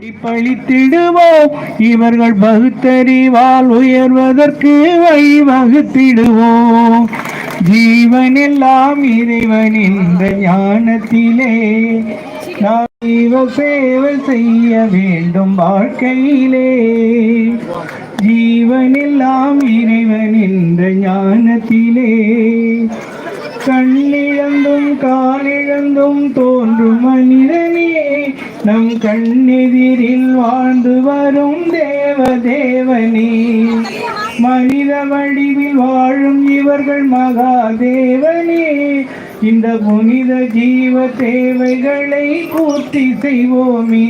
பழித்திடுவோம். இவர்கள் பகுத்தறிவால் உயர்வதற்கு வழிவகுத்திடுவோம் ஜீவனெல்லாம் இறைவன் இந்த ஞானத்திலே. நாம் ஜீவ சேவை செய்ய வேண்டும் வாழ்க்கையிலே. ஜீவனெல்லாம் இறைவன் இந்த ஞானத்திலே. கண்ணிழந்தும் காலிழந்தும் தோன்றும் மனிதே நம் கண்ணெதிரில் வாழ்ந்து வரும் தேவ தேவனே மனித வடிவில் வாழும் இவர்கள் மகா தேவனே இந்த புனித ஜீவ தேவைகளை பூர்த்தி செய்வோமே.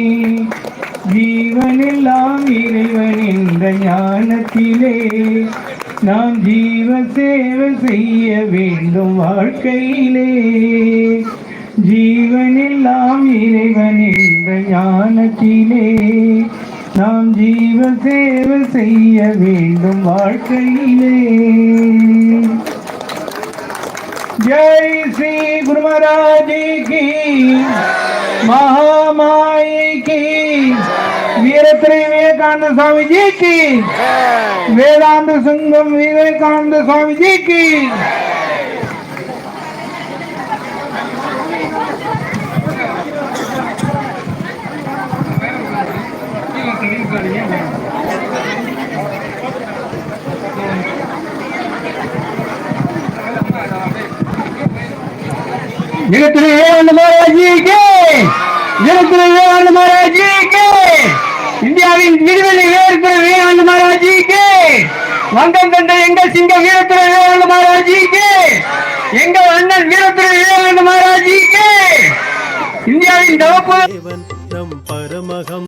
ஜீவனெல்லாம் இறைவன் இந்த ஞானத்திலே நாம் ஜீவ சேவை செய்ய வேண்டும் வாழ்க்கையிலே. ஜீவனெல்லாம் இறைவன் ஞானத்திலே நாம் ஜீவ சேவை செய்ய வேண்டும் வாழ்க்கையிலே ஜெய் ஸ்ரீ குரு महाराज की महामाई की वीरत्री विवेकानंद स्वामी जी की वेदांत संगम विवेकानंद स्वामी जी की ஜெகத்திலே ஏழு மகாராஜிக்கு ஜெகத்திலே ஏழு மகாராஜிக்கு இந்தியாவின் விடுதலை வேறுபுற வீராண்டு மகாராஜிக்கு வங்கம் கண்ட எங்கள் சிங்க வீரத்துறை வீராண்டு மகாராஜிக்கு எங்கள் அண்ணன் வீரத்துறை வீராண்டு மகாராஜிக்கு இந்தியாவின் தவப்பு நம் பரமகம்.